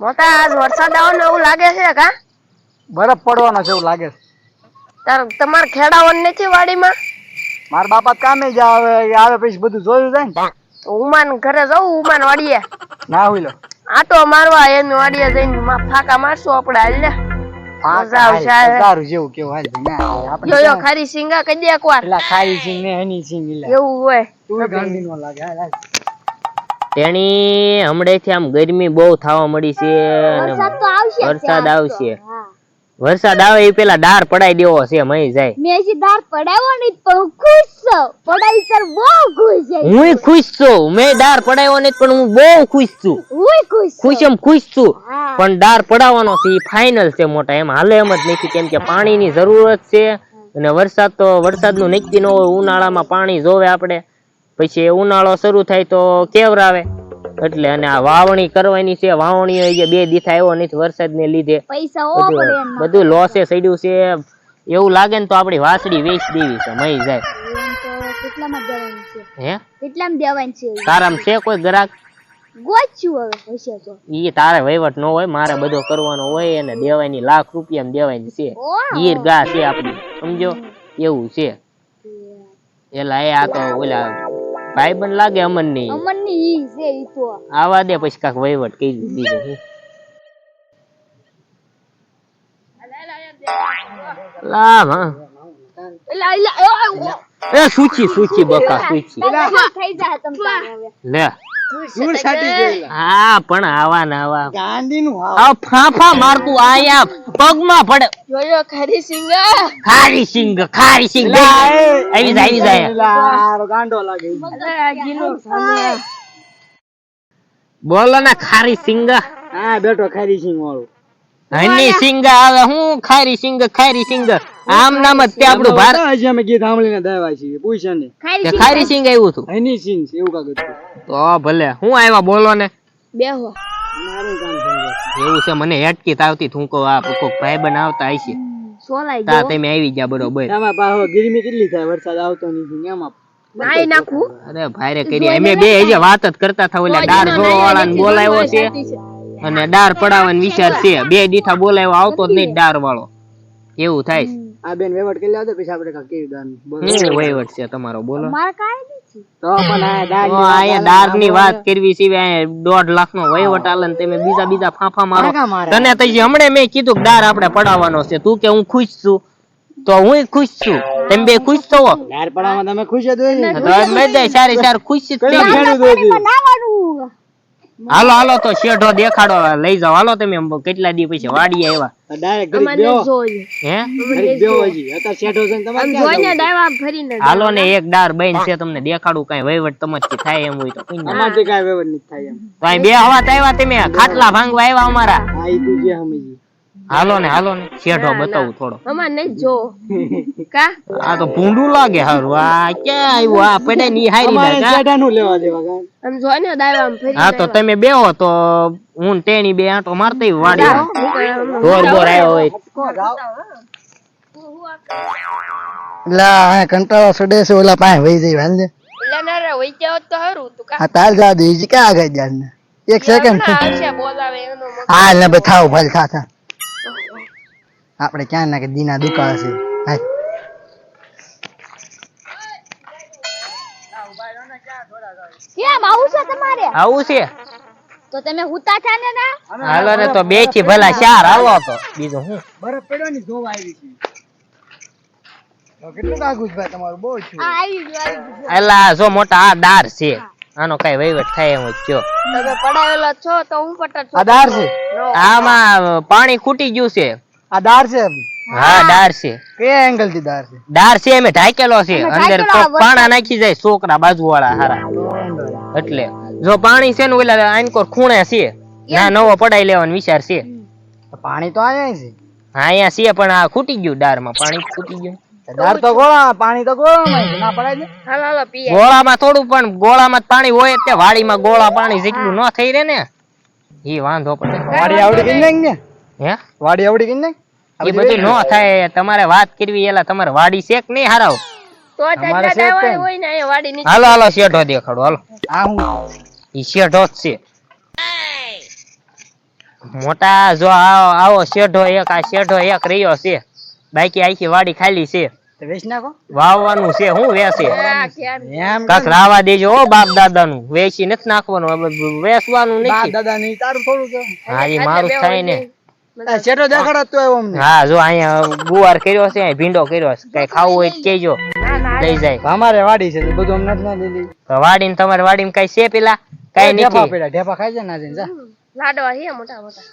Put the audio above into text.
મોટા આજ વરસાદ આવવાનો એવું લાગે છે કા? બરફ પડવાનો છે એવું લાગે છે. તાર તમાર ખેડાવાનું નથી વાડીમાં? મારા બાપા કામે જ આવે આવે પછી બધું જોયું જાય ને. ઉમાન ઘરે જવું ઉમાન વાડીએ? ના હોય લો. આટો મારવા એની વાડીએ જઈને ફાકા મારશું આપણે હાલ ને આવશે જેવું કેવું હાલ ના ખારી સિંગા કહી દે એકવાર. ખાઈ સિંગ ને હની સિંગ એવું હોય. તું ગાંડી નો લાગે હાલ. તેણી હમણાંથી આમ ગરમી બહુ થવા મળી છે વરસાદ આવશે વરસાદ આવે એ પેલા ડાર પડાઈ દેવો છે મહી જાય. મેં જે દાર પડાવ્યો ને પણ ખુશ છું. પડાઈ સર બહુ ખુશ છે. હું ખુશ છું. મેં ડાર પડાવ્યો ને પણ હું બહુ ખુશ છું. હું ખુશ ખુશ એમ ખુશ છું. પણ ડાર પડાવવાનો છે એ ફાઇનલ છે મોટા. એમ હાલે એમ જ નથી કેમ કે પાણીની જરૂરત છે. અને વરસાદ તો વરસાદનું નક્કી ન હોય ઉનાળામાં પાણી જોવે આપણે. પછી ઉનાળો શરૂ થાય તો કેવરાવે એટલે અને આ વાવણી કરવાની છે. વાવણી જે બે દી થાય એવો નથી વરસાદને લીધે. બધું લોસે સડ્યું છે. એવું લાગે ને તો આપણી વાસડી વેચ દેવી છે મહી જાય. હે? કેટલામાં દેવાનું છે? તારામ છે કોઈ ગ્રાહક? ગોચ્યું હવે હશે તો. ઈ તારે વહીવટ નો હોય મારે બધો કરવાનો હોય અને દેવાની લાખ રૂપિયા દેવાની છે. ગીર ગા છે આપણી સમજો? એવું છે. એલા એ આ તો ઓલા ભાઈબંધ લાગે અમનની અમનની ઈ છે ઈ તો આવા દે પછી કાક વહીવટ કઈ દીધું હું લાવ હા એલા એલા એ સૂચી સૂચી બકા સૂચી થઈ જાય તમ લે ધૂળ છાંટી ગયેલા. હા પણ આવા ના આવા ગાંધી નું ફાફા મારતું આયા પગમાં પડે. જોયો ખારી સિંગા. ખારી સિંગ ખારી સિંગ. આવી જાય આવી જાય. ગાંડો લાગે. બોલો ને ખારી સિંગ. હા બેટો ખારી સિંગ વાળો. હની સિંગ આવે હું ખારી સિંગ ખારી સિંગ. આમ નામ જ તે આપણું ભાર. આજે અમે ગીત સાંભળીને દાવા છીએ. પૂછ્યા ને. ખારી સિંગ આવ્યું હતું. હની સિંગ એવું કાગળ. તો ભલે હું આવ્યા બોલો ને. બેહો. એવું છે મને હેટકી તાવતી કહું આ કોક ભાઈ બનાવતા આવી છે સોલાઈ તા તમે આવી ગયા બરોબર. આમાં પાહો ગરમી કેટલી થાય વરસાદ આવતો નથી એમાં નાઈ નાખું? અરે ભાઈ રે કરી અમે બે હજી વાત જ કરતા થા ઓલા ડાર જોવા વાળા ને બોલાવ્યો છે. અને ડાર પડાવવાનો વિચાર છે બે દીઠા બોલાવ્યો આવતો જ નહીં ડાર વાળો એવું થાય છે. આ બેન વેવટ કરી લાવતો પછી આપણે કેવી દાન બોલો. વહીવટ છે તમારો બોલો. મારે કાઈ નથી. તો પણ આ દાન તો અહીંયા ની વાત કરવી સિવાય દોઢ લાખ નો વહીવટ આલે ને તમે બીજા બીજા ફાંફા મારો. તને તો હમણે મેં કીધું કે ડાર આપણે પડાવવાનો છે. તું કે હું ખુશ છું? તો હું ખુશ છું. તમે બે ખુશ થવો. દાર પડાવવામાં તમે ખુશ જ હોય ને? તો મેં સારી સારી ખુશ જ થઈ ખેડૂત હોય છે. બનાવવાનું હાલો હાલો તો શેઢો દેખાડો લઈ જાઓ. હાલો તમે કેટલા દી પછી વાડી આવ્યા? જવું? હાલો ને એક ડાર બેન છે તમને દેખાડું કઈ વહીવટ તમારથી થાય એમ હોય તો કઈ બે હવા આવ્યા તમે ખાટલા ભાંગવા આવ્યા અમારા. હાલો ને હાલો ને. શેઢો બતાવું થોડો. અમાર નહીં જો. કા? આ તો ભૂંડું લાગે હારું. આ ક્યાં આવ્યું? આ પડે ની હારી અમારે ના કા? નું લેવા દેવા કાંઈ. આમ ને દાવા આમ ફરી હા તો તમે બેહો તો હું ટેણી બે આંટો મારતી વાડી ઢોર બોર આવ્યો હોય. લા કંટાળો સડે છે ઓલા પાસે વહી જઈ વાંજે ને. એટલે ના રે વઈ જાવ તો હારું તું કા? આ તાલ જા દે કા આગળ જાય એક સેકન્ડ બોલાવે એનો હા ને બતાવો ભલ થા થા આપણે ક્યાં ના કે દીના દુકાળ છે. કેમ? આવું છે તમારે? આવું છે? તો તમે હુતા થા ને ના? હાલો ને તો બેથી ભલા ચાર આવો તો. બીજો હું? બરફ પડ્યો ને જોવા આવી છે. કેટલું કાગુજ ભાઈ તમારું? બહુ છું. આ આવી ગયું એલા જો મોટા આ ડાર છે. આનો કઈ વહીવટ થાય એમ જ તમે પડાવેલા છો તો હું પટા છો. આ છે? આમાં પાણી ખૂટી ગયું છે. આ દાર છે હા ડાર છે. કયા એંગલથી દાર છે. ડાર છે એમે ઢાકેલો છે. અંદર ઢાંકેલો, પાણા નાખી જાય છોકરા બાજુ વાળા હારા. એટલે જો પાણી છે ને ઓલા આનકોર ખૂણે છે. ના નવો પડાઈ લેવાનો વિચાર છે. પાણી તો આયા છે. હા અહીંયા છે પણ આ ખૂટી ગયું ડારમાં. પાણી ખૂટી ગયું. દાર તો ગોળા પાણી તો ગોળામાં. ના પડાય ને હાલ હાલો પીએ. ગોળામાં થોડું પણ ગોળામાં પાણી હોય એટલે વાડી વાડીમાં ગોળા પાણી જેટલું ન થઈ રહે ને એ વાંધો પડે. વાડી આવડી ગઈ ને હે? વાડી આવડી ગઈ નાખ એ બધું નો થાય તમારે વાત કરવી એલા તમારે વાડી શેક નહીં હારાવ. તો? હોય ને? વાડી નીચે. હાલો હાલો શેઠો દેખાડો હાલો. આ હું? ઈ શેઠો જ છે. મોટા જો આવો આવો શેઠો એક આ શેઠો એક રહ્યો છે. બાકી આખી વાડી ખાલી છે. વાવવાનું છે હું વેસે આ ક્યારે એમ કાક રાવા દેજો હો બાપ દાદા નું વેચી નથી નાખવાનું વેસવાનું નથી. દાદા ની તારું થોડું હા એ મારું થાય ને. આ શેઠો તો આવ્યો અમને. હા જો અહીંયા ગુવાર કર્યો છે અહીં ભીંડો કર્યો છે. કઈ ખાવું હોય તો કેજો ના ના લઈ જાય. અમારે વાડી છે બધું અમને નથી ના લીધી વાડી વાડીને તમારે વાડીમાં કઈ છે પેલા? કઈ ઢેફા નથી. ઢેફા ખાઈ જાય ના જઈને જા. લાડવા છે મોટા મોટા.